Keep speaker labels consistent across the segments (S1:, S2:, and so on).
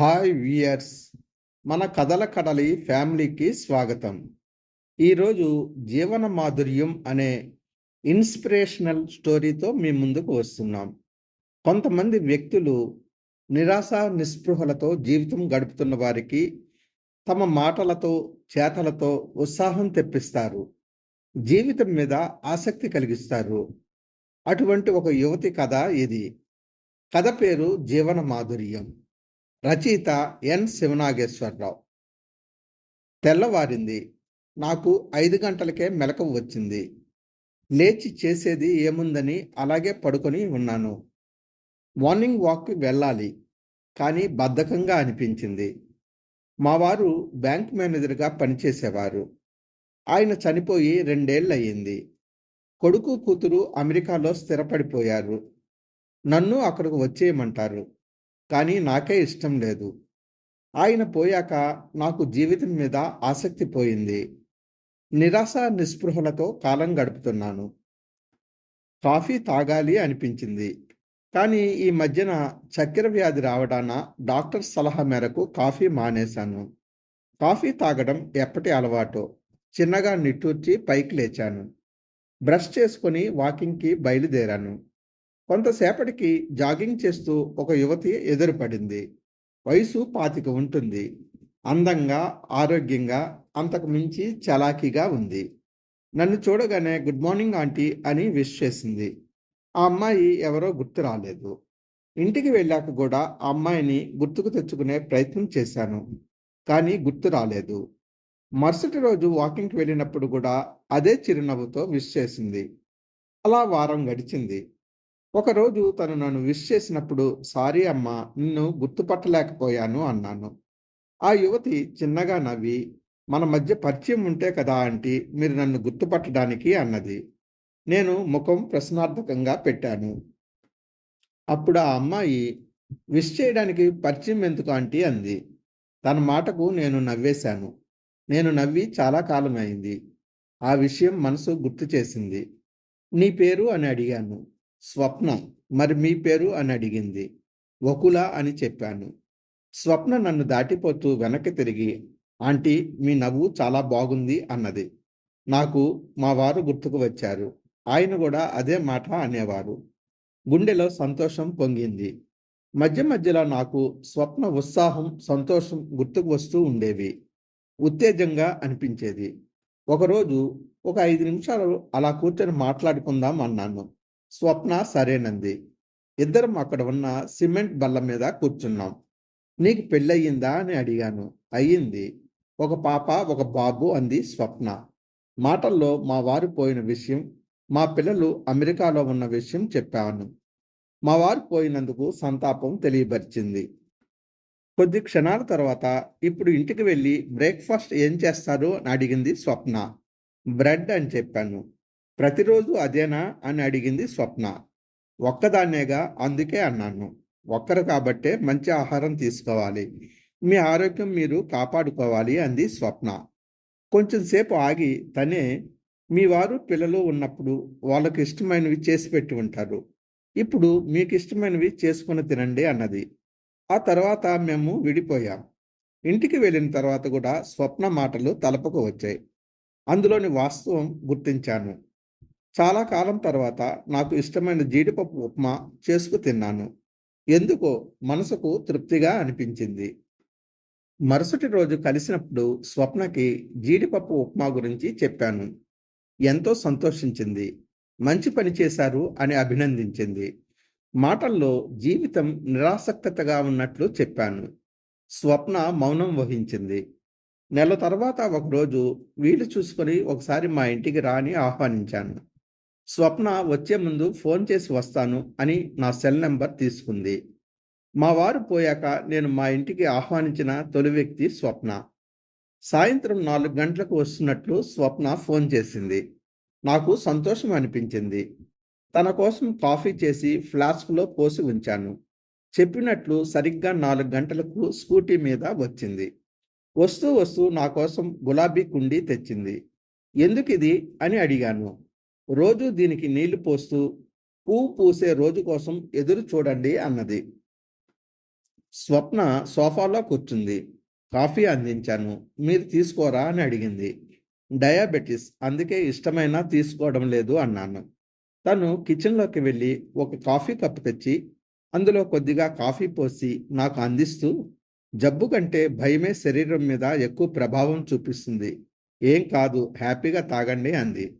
S1: Hi viewers మన కథల కడలి ఫ్యామిలీకి స్వాగతం. ఈరోజు జీవన మాధుర్యం అనే ఇన్స్పిరేషనల్ స్టోరీతో మీ ముందుకు వస్తున్నాం. కొంతమంది వ్యక్తులు నిరాశ నిస్పృహలతో జీవితం గడుపుతున్న వారికి తమ మాటలతో చేతలతో ఉత్సాహం తెప్పిస్తారు. జీవితం మీద ఆసక్తి కలిగిస్తారు. అటువంటి ఒక యువతి కథ ఇది. కథ పేరు జీవన మాధుర్యం. రచయిత ఎన్ శివనాగేశ్వరరావు. తెల్లవారింది. నాకు ఐదు గంటలకే మెలకువ వచ్చింది. లేచి చేసేది ఏముందని అలాగే పడుకొని ఉన్నాను. మార్నింగ్ వాక్కి వెళ్ళాలి. కానీ బద్ధకంగా అనిపించింది. మా వారు బ్యాంక్ మేనేజర్గా పనిచేసేవారు. ఆయన చనిపోయి రెండేళ్ళు అయ్యింది కొడుకు కూతురు అమెరికాలో స్థిరపడిపోయారు. నన్ను అక్కడికి వచ్చేయమంటారు. కానీ నాకే ఇష్టం లేదు. ఆయన పోయాక నాకు జీవితం మీద ఆసక్తి పోయింది. నిరాశ నిస్పృహలతో కాలం గడుపుతున్నాను. కాఫీ తాగాలి అనిపించింది. కానీ ఈ మధ్యన చక్కెర వ్యాధి రావడాన డాక్టర్ సలహా మేరకు కాఫీ మానేశాను. కాఫీ తాగడం ఎప్పటి అలవాటు చిన్నగా నిట్టూర్చి పైకి లేచాను. బ్రష్ చేసుకొని వాకింగ్కి బయలుదేరాను. కొంతసేపటికి జాగింగ్ చేస్తూ ఒక యువతి ఎదురుపడింది. వయసు పాతిక ఉంటుంది. అందంగా ఆరోగ్యంగా అంతకు మించి చలాకీగా ఉంది. నన్ను చూడగానే గుడ్ మార్నింగ్ ఆంటీ అని విష్ చేసింది. ఆ అమ్మాయి ఎవరో గుర్తు రాలేదు. ఇంటికి వెళ్ళాక కూడా ఆ అమ్మాయిని గుర్తుకు తెచ్చుకునే ప్రయత్నం చేశాను కానీ గుర్తు రాలేదు. మరుసటి రోజు వాకింగ్కి వెళ్ళినప్పుడు కూడా అదే చిరునవ్వుతో విష్ చేసింది. అలా వారం గడిచింది. ఒకరోజు తను నన్ను విష్ చేసినప్పుడు సారీ అమ్మ నిన్ను గుర్తుపట్టలేకపోయాను అన్నాను. ఆ యువతి చిన్నగా నవ్వి మన మధ్య పరిచయం ఉంటే కదా ఆంటీ మీరు నన్ను గుర్తుపట్టడానికి అన్నది. నేను ముఖం ప్రశ్నార్థకంగా పెట్టాను. అప్పుడు ఆ అమ్మాయి విష్ చేయడానికి పరిచయం ఎందుకు ఆంటీ అంది. తన మాటకు నేను నవ్వేశాను. నేను నవ్వి చాలా కాలం అయింది ఆ విషయం మనసు గుర్తు చేసింది. నీ పేరు అని అడిగాను. స్వప్న. మరి మీ పేరు అని అడిగింది. వకుల అని చెప్పాను. స్వప్న నన్ను దాటిపోతూ వెనక్కి తిరిగి ఆంటీ మీ నవ్వు చాలా బాగుంది అన్నది. నాకు మా వారు గుర్తుకు వచ్చారు. ఆయన కూడా అదే మాట అనేవారు. గుండెలో సంతోషం పొంగింది. మధ్య మధ్యలో నాకు స్వప్న ఉత్సాహం సంతోషం గుర్తుకు వస్తూ ఉండేవి. ఉత్తేజంగా అనిపించేది. ఒకరోజు ఒక ఐదు నిమిషాలు అలా కూర్చొని మాట్లాడుకుందాం అన్నాను. స్వప్న సరేనంది. ఇద్దరం అక్కడ ఉన్న సిమెంట్ బల్ల మీద కూర్చున్నాం. నీకు పెళ్ళయిందా అని అడిగాను. అయ్యింది. ఒక పాప ఒక బాబు అంది స్వప్న. మాటల్లో మా వారు పోయిన విషయం మా పిల్లలు అమెరికాలో ఉన్న విషయం చెప్పాను. మా వారు పోయినందుకు సంతాపం తెలియపరిచింది. కొద్ది క్షణాల తర్వాత ఇప్పుడు ఇంటికి వెళ్ళి బ్రేక్ఫాస్ట్ ఏం చేస్తారు అని అడిగింది స్వప్న. బ్రెడ్ అని చెప్పాను. ప్రతిరోజు అదేనా అని అడిగింది స్వప్న. ఒక్కదాన్నేగా అందుకే అన్నాను. ఒక్కరు కాబట్టే మంచి ఆహారం తీసుకోవాలి. మీ ఆరోగ్యం మీరు కాపాడుకోవాలి అంది స్వప్న. కొంచెం సేపు ఆగి తనే మీ వారు పిల్లలు ఉన్నప్పుడు వాళ్ళకి ఇష్టమైనవి చేసి పెట్టి ఉంటారు. ఇప్పుడు మీకు ఇష్టమైనవి చేసుకుని తినండి అన్నది. ఆ తర్వాత మేము విడిపోయాం. ఇంటికి వెళ్ళిన తర్వాత కూడా స్వప్న మాటలు తలపకు వచ్చాయి. అందులోని వాస్తవం గుర్తించాను. చాలా కాలం తర్వాత నాకు ఇష్టమైన జీడిపప్పు ఉప్మా చేసుకు తిన్నాను. ఎందుకో మనసుకు తృప్తిగా అనిపించింది. మరుసటి రోజు కలిసినప్పుడు స్వప్నకి జీడిపప్పు ఉప్మా గురించి చెప్పాను. ఎంతో సంతోషించింది. మంచి పని చేశారు అని అభినందించింది. మాటల్లో జీవితం నిరాసక్తగా ఉన్నట్లు చెప్పాను. స్వప్న మౌనం వహించింది. నెల తర్వాత ఒకరోజు వీలు చూసుకొని ఒకసారి మా ఇంటికి రాని ఆహ్వానించాను. స్వప్న వచ్చే ముందు ఫోన్ చేసి వస్తాను అని నా సెల్ నెంబర్ తీసుకుంది. మా వారు పోయాక నేను మా ఇంటికి ఆహ్వానించిన తొలి వ్యక్తి స్వప్న. సాయంత్రం నాలుగు గంటలకు వస్తున్నట్లు స్వప్న ఫోన్ చేసింది. నాకు సంతోషం అనిపించింది. తన కోసం కాఫీ చేసి ఫ్లాస్క్లో పోసి ఉంచాను. చెప్పినట్లు సరిగ్గా నాలుగు గంటలకు స్కూటీ మీద వచ్చింది. వస్తూ వస్తూ నా కోసం గులాబీ కుండీ తెచ్చింది. ఎందుకు ఇది అని అడిగాను. రోజు దీనికి నీళ్ళు పోస్తూ పువ్వు పూసే రోజు కోసం ఎదురు చూడండి అన్నది. స్వప్న సోఫాలో కూర్చుంది. కాఫీ అందించాను. మీరు తీసుకోరా అని అడిగింది. డయాబెటిస్. అందుకే ఇష్టమైన తీసుకోవడం లేదు అన్నాను. తను కిచెన్లోకి వెళ్ళి ఒక కాఫీ కప్పు తెచ్చి అందులో కొద్దిగా కాఫీ పోసి నాకు అందిస్తూ జబ్బు కంటే భయమే శరీరం మీద ఎక్కువ ప్రభావం చూపిస్తుంది. ఏం కాదు హ్యాపీగా తాగండి అంది.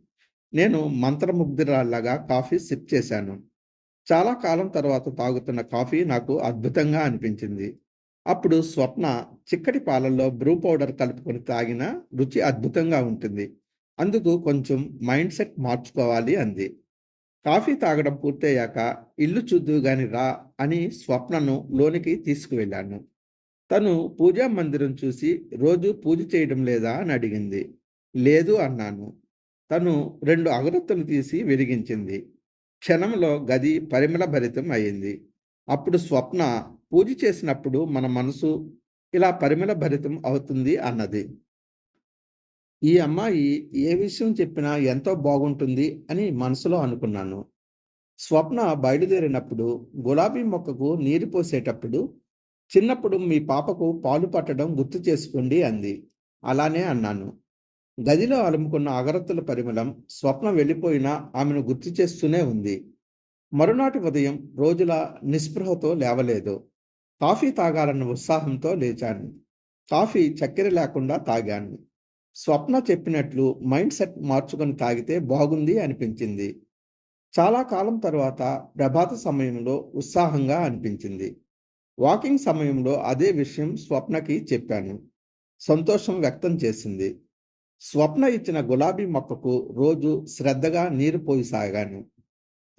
S1: నేను మంత్రముగ్ధురాల్లాగా కాఫీ సిప్ చేశాను. చాలా కాలం తర్వాత తాగుతున్న కాఫీ నాకు అద్భుతంగా అనిపించింది. అప్పుడు స్వప్న చిక్కటి పాలల్లో బ్రూ పౌడర్ కలుపుకొని తాగిన రుచి అద్భుతంగా ఉంటుంది. అందుకు కొంచెం మైండ్ సెట్ మార్చుకోవాలి అంది. కాఫీ తాగడం పూర్తయ్యాక ఇల్లు చూద్దు గాని రా అని స్వప్నను లోనికి తీసుకువెళ్ళాను. తను పూజా మందిరం చూసి రోజు పూజ చేయడం లేదా? అని అడిగింది. లేదు అన్నాను. తను రెండు అగరత్తులు తీసి వెలిగించింది. క్షణంలో గది పరిమళ భరితం అయింది. అప్పుడు స్వప్న పూజ చేసినప్పుడు మన మనసు ఇలా పరిమళ భరితం అవుతుంది అన్నది. ఈ అమ్మాయి ఏ విషయం చెప్పినా ఎంతో బాగుంటుంది అని మనసులో అనుకున్నాను. స్వప్న బయలుదేరినప్పుడు గులాబీ మొక్కకు నీరు పోసేటప్పుడు చిన్నప్పుడు మీ పాపకు పాలు పట్టడం గుర్తు చేసుకోండి అంది. అలానే అన్నాను. గదిలో అలుముకున్న అగరత్తుల పరిమళం స్వప్న వెళ్ళిపోయినా ఆమెను గుర్తు చేస్తూనే ఉంది. మరునాటి ఉదయం రోజుల నిస్పృహతో లేవలేదు. కాఫీ తాగాలన్న ఉత్సాహంతో లేచాను. కాఫీ చక్కెర లేకుండా తాగాను. స్వప్న చెప్పినట్లు మైండ్ సెట్ మార్చుకొని తాగితే బాగుంది అనిపించింది. చాలా కాలం తర్వాత ప్రభాత సమయంలో ఉత్సాహంగా అనిపించింది. వాకింగ్ సమయంలో అదే విషయం స్వప్నకి చెప్పాను. సంతోషం వ్యక్తం చేసింది. స్వప్న ఇచ్చిన గులాబీ మొక్కకు రోజు శ్రద్ధగా నీరు పోయి సాగాను.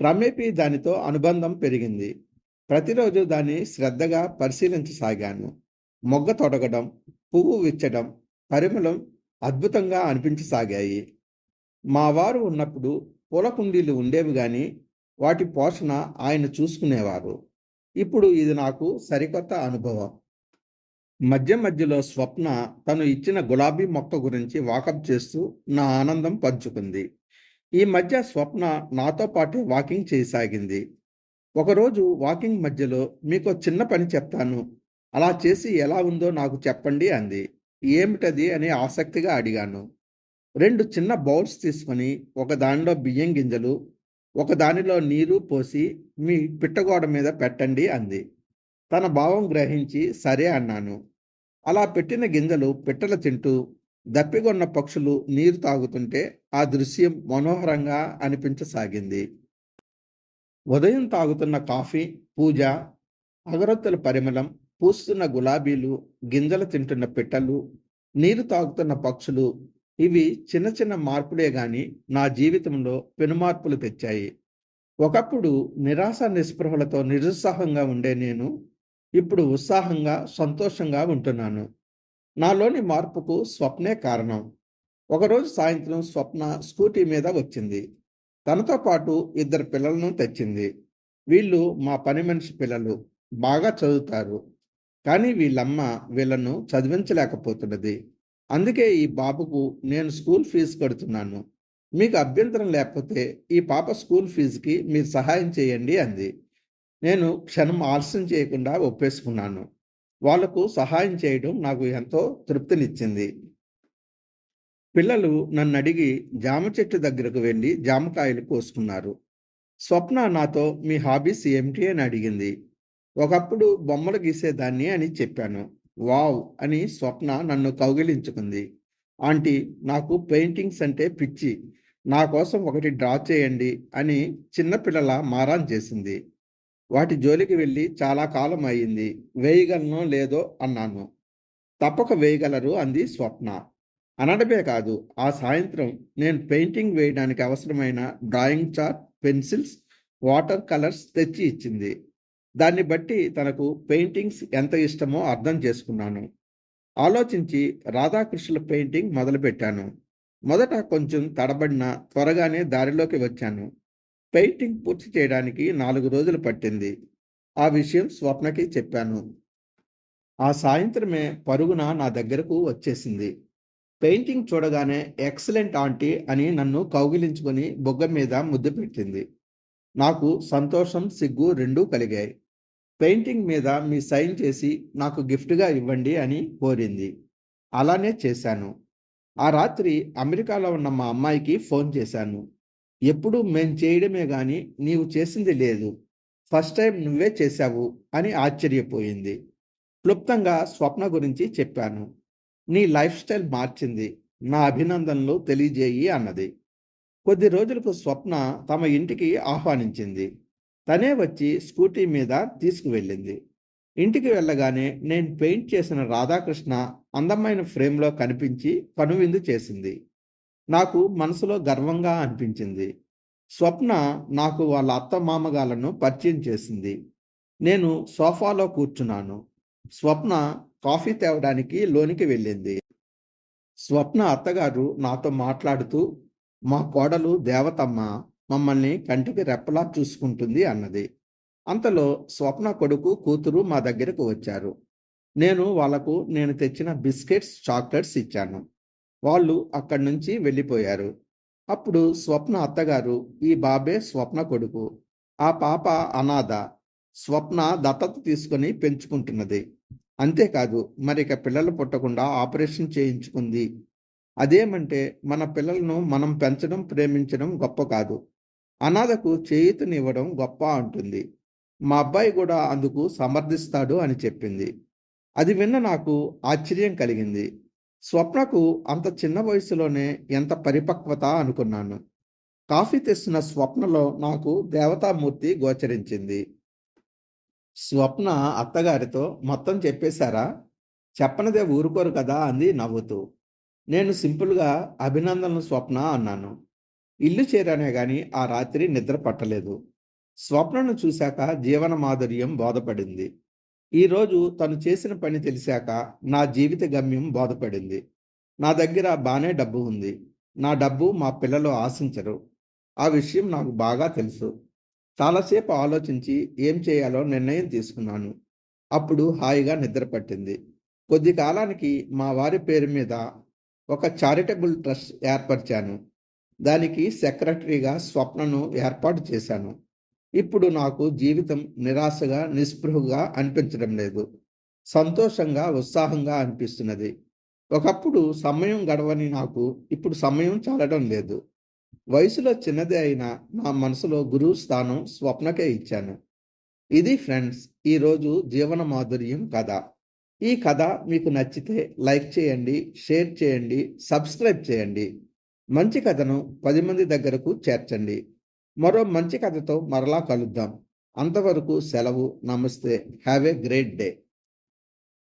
S1: క్రమేపీ దానితో అనుబంధం పెరిగింది. ప్రతిరోజు దాన్ని శ్రద్ధగా పరిశీలించసాగాను మొగ్గ తొడగడం పువ్వు విచ్చడం పరిమళం అద్భుతంగా అనిపించసాగాయి మా వారు ఉన్నప్పుడు పూల కుండీలు ఉండేవి కానీ వాటి పోషణ ఆయన చూసుకునేవారు. ఇప్పుడు ఇది నాకు సరికొత్త అనుభవం. మధ్య మధ్యలో స్వప్న తను ఇచ్చిన గులాబీ మొక్క గురించి వాకప్ చేస్తూ నా ఆనందం పంచుకుంది. ఈ మధ్య స్వప్న నాతో పాటు వాకింగ్ చేయసాగింది. ఒకరోజు వాకింగ్ మధ్యలో మీకు చిన్న పని చెప్తాను. అలా చేసి ఎలా ఉందో నాకు చెప్పండి అంది. ఏమిటది? అని ఆసక్తిగా అడిగాను. రెండు చిన్న బౌల్స్ తీసుకొని ఒక దానిలో బియ్యం గింజలు ఒక దానిలో నీరు పోసి మీ పిట్టగోడ మీద పెట్టండి అంది. తన భావం గ్రహించి సరే అన్నాను. అలా పెట్టిన గింజలు పిట్టలు తింటూ దప్పిగొన్న పక్షులు నీరు తాగుతుంటే ఆ దృశ్యం మనోహరంగా అనిపించసాగింది. ఉదయం తాగుతున్న కాఫీ పూజ అగరొత్తుల పరిమళం పూస్తున్న గులాబీలు గింజలు తింటున్న పిట్టలు నీరు తాగుతున్న పక్షులు ఇవి చిన్న చిన్న మార్పులే గాని నా జీవితంలో పెనుమార్పులు తెచ్చాయి. ఒకప్పుడు నిరాశ నిస్పృహలతో నిరుత్సాహంగా ఉండే నేను ఇప్పుడు ఉత్సాహంగా సంతోషంగా ఉంటున్నాను. నాలోని మార్పుకు స్వప్నే కారణం. ఒకరోజు సాయంత్రం స్వప్న స్కూటీ మీద వచ్చింది. తనతో పాటు ఇద్దరు పిల్లలను తెచ్చింది. వీళ్ళు మా పని మనిషి పిల్లలు బాగా చదువుతారు. కానీ వీళ్ళమ్మ వీళ్ళను చదివించలేకపోతున్నది. అందుకే ఈ బాబుకు నేను స్కూల్ ఫీజు కడుతున్నాను. మీకు అభ్యంతరం లేకపోతే ఈ పాప స్కూల్ ఫీజుకి మీరు సహాయం చేయండి అంది. నేను క్షణం ఆలస్యం చేయకుండా ఒప్పేసుకున్నాను. వాళ్ళకు సహాయం చేయడం నాకు ఎంతో తృప్తినిచ్చింది. పిల్లలు నన్ను అడిగి జామ చెట్టు దగ్గరకు వెళ్ళి జామకాయలు కోసుకున్నారు. స్వప్న నాతో మీ హాబీస్ ఏమిటి? అని అడిగింది. ఒకప్పుడు బొమ్మలు గీసేదాన్ని అని చెప్పాను. వావ్ అని స్వప్న నన్ను కౌగిలించుకుంది. ఆంటీ నాకు పెయింటింగ్స్ అంటే పిచ్చి. నా కోసం ఒకటి డ్రా చేయండి అని చిన్నపిల్లల మారాన్ చేసింది. వాటి జోలికి వెళ్ళి చాలా కాలం అయింది వేయగలనో లేదో అన్నాను. తప్పక వేయగలరు అంది స్వప్న. అనడమే కాదు ఆ సాయంత్రం నేను పెయింటింగ్ వేయడానికి అవసరమైన drawing chart pencils water colours తెచ్చి ఇచ్చింది. దాన్ని బట్టి తనకు పెయింటింగ్స్ ఎంత ఇష్టమో అర్థం చేసుకున్నాను. ఆలోచించి రాధాకృష్ణుల పెయింటింగ్ మొదలుపెట్టాను. మొదట కొంచెం తడబడిన త్వరగానే దారిలోకి వచ్చాను. పెయింటింగ్ పూర్తి చేయడానికి నాలుగు రోజులు పట్టింది. ఆ విషయం స్వప్నకి చెప్పాను. ఆ సాయంత్రమే పరుగున నా దగ్గరకు వచ్చేసింది. పెయింటింగ్ చూడగానే ఎక్సలెంట్ ఆంటీ అని నన్ను కౌగిలించుకొని బొగ్గ మీద ముద్దు పెట్టింది. నాకు సంతోషం సిగ్గు రెండూ కలిగాయి. పెయింటింగ్ మీద మీ సైన్ చేసి నాకు గిఫ్ట్గా ఇవ్వండి అని కోరింది. అలానే చేశాను. ఆ రాత్రి అమెరికాలో ఉన్న మా అమ్మాయికి ఫోన్ చేశాను. ఎప్పుడు మేం చేయడమే గాని నీవు చేసింది లేదు. ఫస్ట్ టైం నువ్వే చేశావు అని ఆశ్చర్యపోయింది. క్లుప్తంగా స్వప్న గురించి చెప్పాను. నీ లైఫ్ స్టైల్ మార్చింది. నా అభినందనలు తెలియజేయి అన్నది. కొద్ది రోజులకు స్వప్న తమ ఇంటికి ఆహ్వానించింది. తనే వచ్చి స్కూటీ మీద తీసుకువెళ్ళింది. ఇంటికి వెళ్ళగానే నేను పెయింట్ చేసిన రాధాకృష్ణ అందమైన ఫ్రేమ్లో కనిపించి కనువిందు చేసింది. నాకు మనసులో గర్వంగా అనిపించింది. స్వప్న నాకు వాళ్ళ అత్త మామగాలను పరిచయం చేసింది. నేను సోఫాలో కూర్చున్నాను. స్వప్న కాఫీ తేవడానికి లోనికి వెళ్ళింది. స్వప్న అత్తగారు నాతో మాట్లాడుతూ మా కోడలు దేవతమ్మ మమ్మల్ని కంటికి రెప్పలా చూసుకుంటుంది అన్నది. అంతలో స్వప్న కొడుకు కూతురు మా దగ్గరకు వచ్చారు. నేను వాళ్ళకు నేను తెచ్చిన బిస్కెట్స్ చాక్లెట్స్ ఇచ్చాను. వాళ్ళు అక్కడి నుంచి వెళ్ళిపోయారు. అప్పుడు స్వప్న అత్తగారు ఈ బాబే స్వప్న కొడుకు. ఆ పాప అనాథ. స్వప్న దత్తత తీసుకొని పెంచుకుంటున్నది. అంతేకాదు మరి ఇక పిల్లలు పుట్టకుండా ఆపరేషన్ చేయించుకుంది. అదేమంటే మన పిల్లలను మనం పెంచడం ప్రేమించడం గొప్ప కాదు. అనాథకు చేయుతనివ్వడం గొప్ప అంటుంది. మా అబ్బాయి కూడా అందుకు సమర్థిస్తాడు అని చెప్పింది. అది విన్న నాకు ఆశ్చర్యం కలిగింది. స్వప్నకు అంత చిన్న వయసులోనే ఎంత పరిపక్వత అనుకున్నాను. కాఫీ తెస్తున్న స్వప్నలో నాకు దేవతామూర్తి గోచరించింది. స్వప్న అత్తగారితో మొత్తం చెప్పేశారా? చెప్పనదే ఊరుకోరు కదా అంది నవ్వుతూ. నేను సింపుల్గా అభినందనలు స్వప్న అన్నాను. ఇల్లు చేరానే గాని ఆ రాత్రి నిద్ర పట్టలేదు. స్వప్నను చూశాక జీవన మాధుర్యం బోధపడింది. ఈరోజు తను చేసిన పని తెలిసాక నా జీవిత గమ్యం బోధపడింది. నా దగ్గర బాగానే డబ్బు ఉంది. నా డబ్బు మా పిల్లలు ఆశించరు. ఆ విషయం నాకు బాగా తెలుసు. చాలాసేపు ఆలోచించి ఏం చేయాలో నిర్ణయం తీసుకున్నాను. అప్పుడు హాయిగా నిద్ర పట్టింది. కొద్ది కాలానికి మా వారి పేరు మీద ఒక చారిటబుల్ ట్రస్ట్ ఏర్పరిచాను. దానికి సెక్రటరీగా స్వప్నను ఏర్పాటు చేశాను. ఇప్పుడు నాకు జీవితం నిరాశగా నిస్పృహగా అనిపించడం లేదు. సంతోషంగా ఉత్సాహంగా అనిపిస్తున్నది. ఒకప్పుడు సమయం గడవని నాకు ఇప్పుడు సమయం చాలడం లేదు. వయసులో చిన్నదే అయినా నా మనసులో గురువు స్థానం స్వప్నకే ఇచ్చాను. ఇది ఫ్రెండ్స్ ఈరోజు జీవన మాధుర్యం కథ. ఈ కథ మీకు నచ్చితే లైక్ చేయండి షేర్ చేయండి సబ్స్క్రైబ్ చేయండి. మంచి కథను పది మంది దగ్గరకు చేర్చండి. మరో మంచి కథతో మరలా కలుద్దాం. అంతవరకు సెలవు నమస్తే. Have a great day